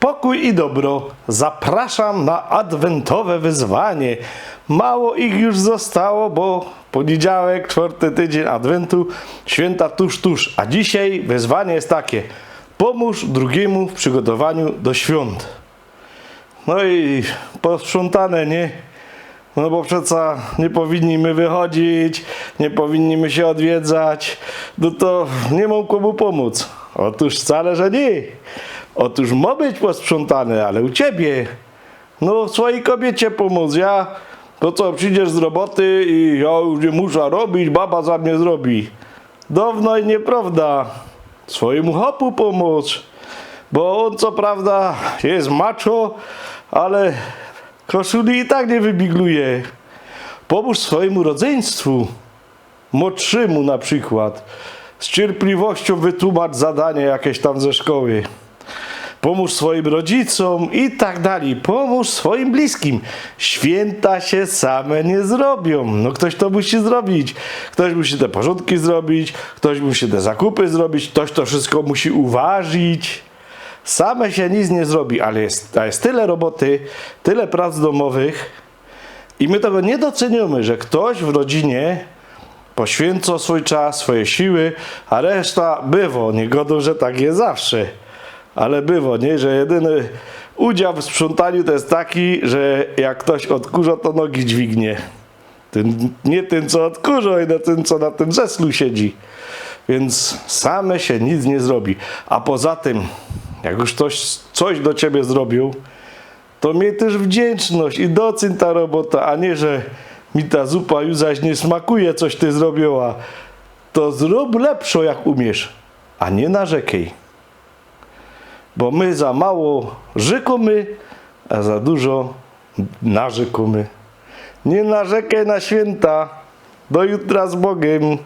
Pokój i dobro. Zapraszam na adwentowe wyzwanie. Mało ich już zostało, bo poniedziałek, czwarty tydzień adwentu, święta tuż, tuż. A dzisiaj wyzwanie jest takie. Pomóż drugiemu w przygotowaniu do świąt. No i posprzątane, nie? No bo przecież nie powinniśmy wychodzić, nie powinniśmy się odwiedzać, no to nie mam komu pomóc. Otóż wcale, że nie. Otóż ma być posprzątane, ale u ciebie. No swojej kobiecie pomóc, ja to co, przyjdziesz z roboty i ja już nie muszę robić, baba za mnie zrobi. Dawno i nieprawda. Swojemu chopu pomóc. Bo on co prawda jest macho, ale koszuli i tak nie wybigluje. Pomóż swojemu rodzeństwu, młodszemu na przykład. Z cierpliwością wytłumacz zadanie jakieś tam ze szkoły. Pomóż swoim rodzicom i tak dalej. Pomóż swoim bliskim. Święta się same nie zrobią. No ktoś to musi zrobić. Ktoś musi te porządki zrobić, ktoś musi te zakupy zrobić, ktoś to wszystko musi uważyć. Same się nic nie zrobi, ale jest, a jest tyle roboty, tyle prac domowych i my tego nie doceniamy, że ktoś w rodzinie poświęca swój czas, swoje siły, a reszta bywa. Nie godą, że tak jest zawsze. Ale bywa, nie? Że jedyny udział w sprzątaniu to jest taki, że jak ktoś odkurza, to nogi dźwignie. Ten, nie ten, co odkurza, ale ten, co na tym zeslu siedzi. Więc same się nic nie zrobi. A poza tym, jak już ktoś coś do ciebie zrobił, to miej też wdzięczność i doceń ta robota, a nie, że mi ta zupa już zaś nie smakuje, coś ty zrobiła. To zrób lepszą, jak umiesz, a nie narzekaj. Bo my za mało rzekomy, a za dużo narzekamy. Nie narzekaj na święta. Do jutra z Bogiem.